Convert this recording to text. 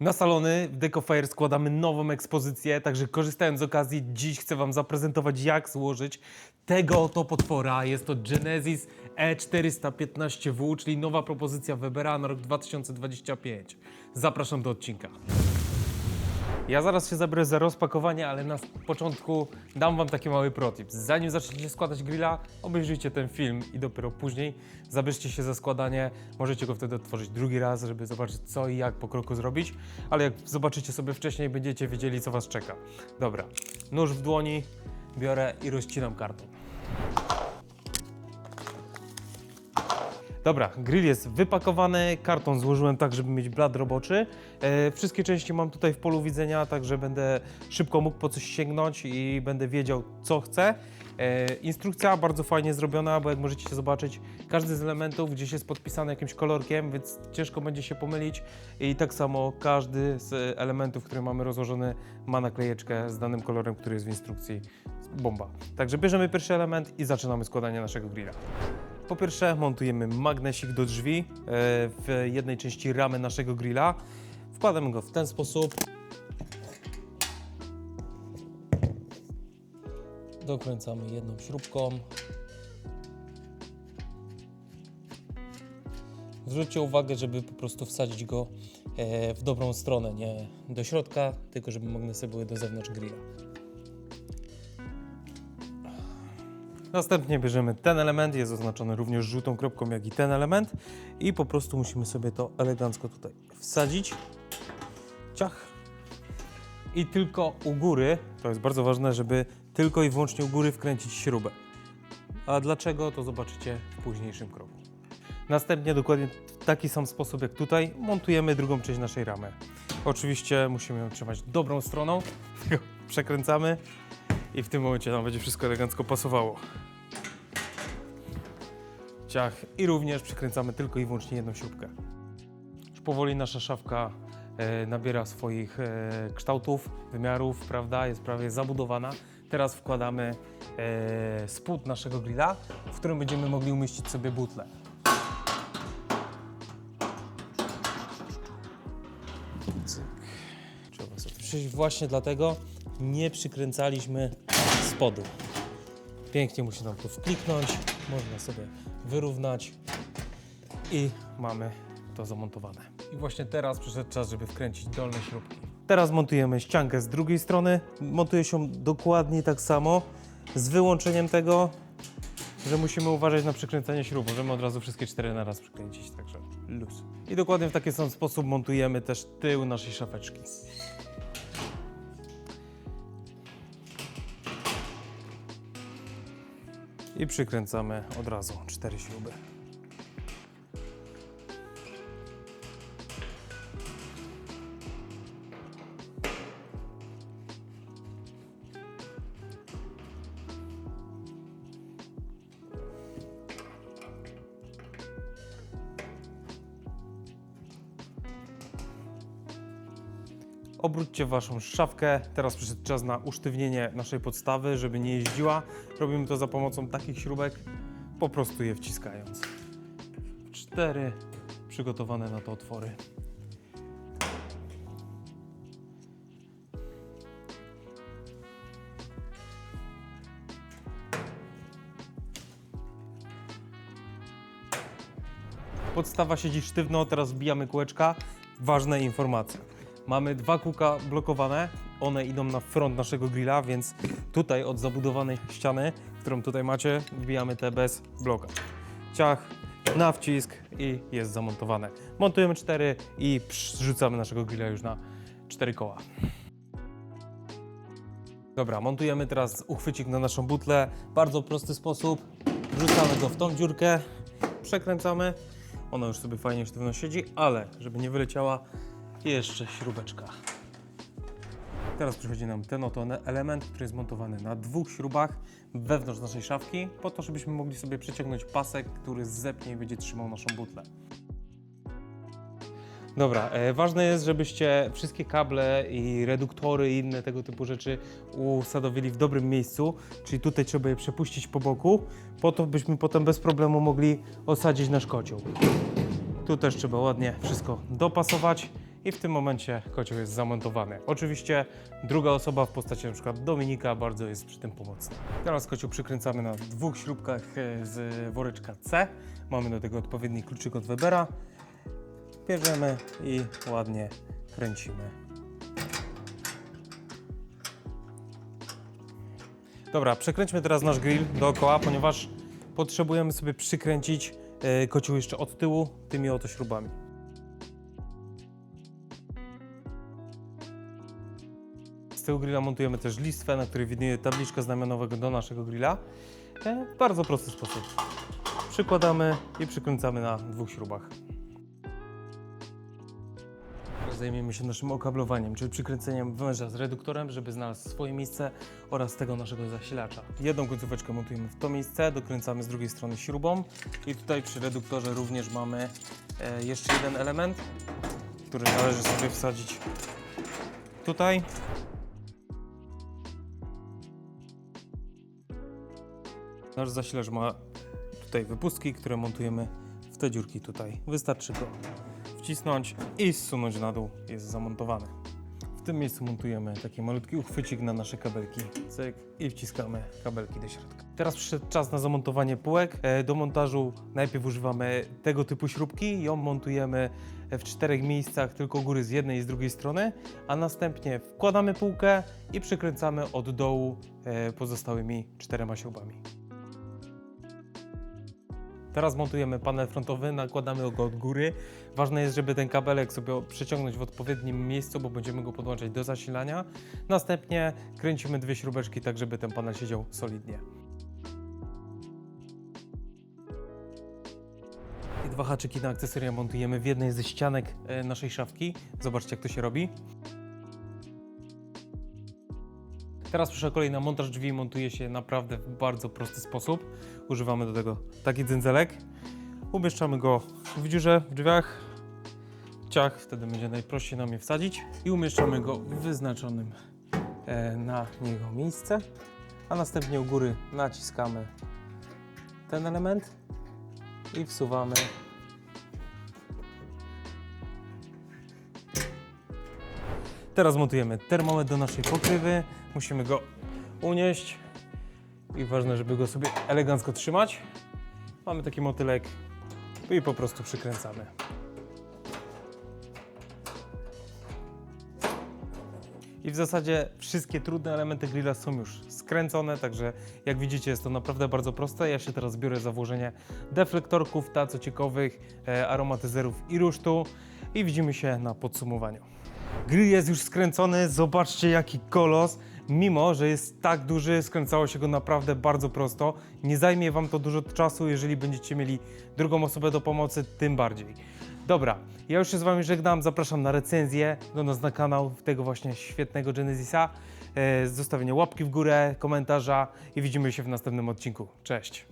Na salony w Decofire składamy nową ekspozycję, także korzystając z okazji, dziś chcę Wam zaprezentować, jak złożyć tego oto potwora. Jest to Genesis E E415W, czyli nowa propozycja Webera na rok 2025. Zapraszam do odcinka. Ja zaraz się zabiorę za rozpakowanie, ale na początku dam Wam taki mały protip. Zanim zaczniecie składać grilla, obejrzyjcie ten film i dopiero później zabierzcie się za składanie. Możecie go wtedy otworzyć drugi raz, żeby zobaczyć co i jak po kroku zrobić, ale jak zobaczycie sobie wcześniej, będziecie wiedzieli co Was czeka. Dobra, nóż w dłoni, biorę i rozcinam karton. Dobra, grill jest wypakowany, karton złożyłem tak, żeby mieć blat roboczy. E, wszystkie części mam tutaj w polu widzenia, także będę szybko mógł po coś sięgnąć i będę wiedział, co chcę. E, instrukcja bardzo fajnie zrobiona, bo jak możecie zobaczyć, każdy z elementów gdzieś jest podpisany jakimś kolorkiem, więc ciężko będzie się pomylić. I tak samo każdy z elementów, które mamy rozłożony, ma naklejeczkę z danym kolorem, który jest w instrukcji. Bomba. Także bierzemy pierwszy element i zaczynamy składanie naszego grilla. Po pierwsze montujemy magnesik do drzwi e, w jednej części ramy naszego grilla. Wkładamy go w ten sposób. Dokręcamy jedną śrubką. Zwróćcie uwagę, żeby po prostu wsadzić go e, w dobrą stronę, nie do środka, tylko żeby magnesy były do zewnątrz grilla. Następnie bierzemy ten element, jest oznaczony również żółtą kropką, jak i ten element i po prostu musimy sobie to elegancko tutaj wsadzić. Ciach. I tylko u góry, to jest bardzo ważne, żeby tylko i wyłącznie u góry wkręcić śrubę. A dlaczego, to zobaczycie w późniejszym kroku. Następnie dokładnie w taki sam sposób jak tutaj montujemy drugą część naszej ramy. Oczywiście musimy ją trzymać dobrą stroną, przekręcamy i w tym momencie nam będzie wszystko elegancko pasowało. Ciach i również przykręcamy tylko i wyłącznie jedną śrubkę. Już powoli nasza szafka e, nabiera swoich e, kształtów, wymiarów, prawda, jest prawie zabudowana. Teraz wkładamy e, spód naszego grilla, w którym będziemy mogli umieścić sobie butle. Właśnie dlatego nie przykręcaliśmy spodu. Pięknie musi nam tu wkliknąć, można sobie wyrównać i mamy to zamontowane. I właśnie teraz przyszedł czas, żeby wkręcić dolne śrubki. Teraz montujemy ściankę z drugiej strony. Montuje się dokładnie tak samo, z wyłączeniem tego, że musimy uważać na przykręcanie śrub. Możemy od razu wszystkie cztery na raz przykręcić, także luz. I dokładnie w taki sam sposób montujemy też tył naszej szafeczki. I przykręcamy od razu cztery śruby. Obróćcie waszą szafkę. Teraz przyszedł czas na usztywnienie naszej podstawy, żeby nie jeździła. Robimy to za pomocą takich śrubek, po prostu je wciskając. Cztery przygotowane na to otwory. Podstawa siedzi sztywno, teraz wbijamy kółeczka. Ważne informacje. Mamy dwa kółka blokowane, one idą na front naszego grilla, więc tutaj od zabudowanej ściany, którą tutaj macie, wbijamy te bez bloka. Ciach, na wcisk i jest zamontowane. Montujemy cztery i przerzucamy naszego grilla już na cztery koła. Dobra, montujemy teraz uchwycik na naszą butlę. Bardzo prosty sposób. Wrzucamy go w tą dziurkę, przekręcamy. Ona już sobie fajnie sztywno siedzi, ale żeby nie wyleciała, jeszcze śrubeczka. Teraz przychodzi nam ten oto element, który jest montowany na dwóch śrubach wewnątrz naszej szafki, po to, żebyśmy mogli sobie przeciągnąć pasek, który zepnie i będzie trzymał naszą butlę. Dobra, e, ważne jest, żebyście wszystkie kable i reduktory i inne tego typu rzeczy usadowili w dobrym miejscu, czyli tutaj trzeba je przepuścić po boku, po to byśmy potem bez problemu mogli osadzić nasz kocioł. Tu też trzeba ładnie wszystko dopasować i w tym momencie kocioł jest zamontowany. Oczywiście druga osoba w postaci przykład Dominika bardzo jest przy tym pomocna. Teraz kocioł przykręcamy na dwóch śrubkach e, z woreczka C. Mamy do tego odpowiedni kluczyk od Webera. Bierzemy i ładnie kręcimy. Dobra, przekręćmy teraz nasz grill dookoła, ponieważ potrzebujemy sobie przykręcić e, kocioł jeszcze od tyłu tymi oto śrubami. Z tyłu grilla montujemy też listwę, na której widnieje tabliczka znamionowego do naszego grilla. E, W bardzo prosty sposób. Przykładamy i przykręcamy na dwóch śrubach. Zajmiemy się naszym okablowaniem, czyli przykręceniem węża z reduktorem, żeby znalazł swoje miejsce oraz tego naszego zasilacza. Jedną końcóweczkę montujemy w to miejsce, dokręcamy z drugiej strony śrubą i tutaj przy reduktorze również mamy e, jeszcze jeden element, który należy sobie wsadzić tutaj. Nasz zasilacz ma tutaj wypustki, które montujemy w te dziurki tutaj. Wystarczy go wcisnąć i zsunąć na dół. Jest zamontowany. W tym miejscu montujemy taki malutki uchwycik na nasze kabelki. Cyk i wciskamy kabelki do środka. Teraz przyszedł czas na zamontowanie półek. E, Do montażu najpierw używamy tego typu śrubki. Ją montujemy w czterech miejscach, tylko góry z jednej i z drugiej strony, a następnie wkładamy półkę i przykręcamy od dołu e, pozostałymi czterema śrubami. Teraz montujemy panel frontowy, nakładamy go od góry. Ważne jest, żeby ten kabelek sobie przeciągnąć w odpowiednim miejscu, bo będziemy go podłączać do zasilania. Następnie kręcimy dwie śrubeczki, tak żeby ten panel siedział solidnie. I dwa haczyki na akcesoria montujemy w jednej ze ścianek e, naszej szafki. Zobaczcie, jak to się robi. Teraz przyszła kolej na montaż drzwi. Montuje się naprawdę w bardzo prosty sposób. Używamy do tego taki dzędzelek. Umieszczamy go w dziurze w drzwiach. Ciach, wtedy będzie najprościej nam je wsadzić. I umieszczamy go w wyznaczonym e, na niego miejsce. A następnie u góry naciskamy ten element i wsuwamy Teraz montujemy termometr do naszej pokrywy. Musimy go unieść i ważne, żeby go sobie elegancko trzymać. Mamy taki motylek i po prostu przykręcamy. I w zasadzie wszystkie trudne elementy grilla są już skręcone, także jak widzicie jest to naprawdę bardzo proste. Ja się teraz biorę za włożenie deflektorków, tacociekowych, e, aromatyzerów i rusztu i widzimy się na podsumowaniu. Grill jest już skręcony, zobaczcie jaki kolos. Mimo, że jest tak duży, skręcało się go naprawdę bardzo prosto. Nie zajmie Wam to dużo czasu, jeżeli będziecie mieli drugą osobę do pomocy, tym bardziej. Dobra, ja już się z Wami żegnam, zapraszam na recenzję do nas na kanał tego właśnie świetnego Genesisa. E, zostawienie łapki w górę, komentarza i widzimy się w następnym odcinku. Cześć!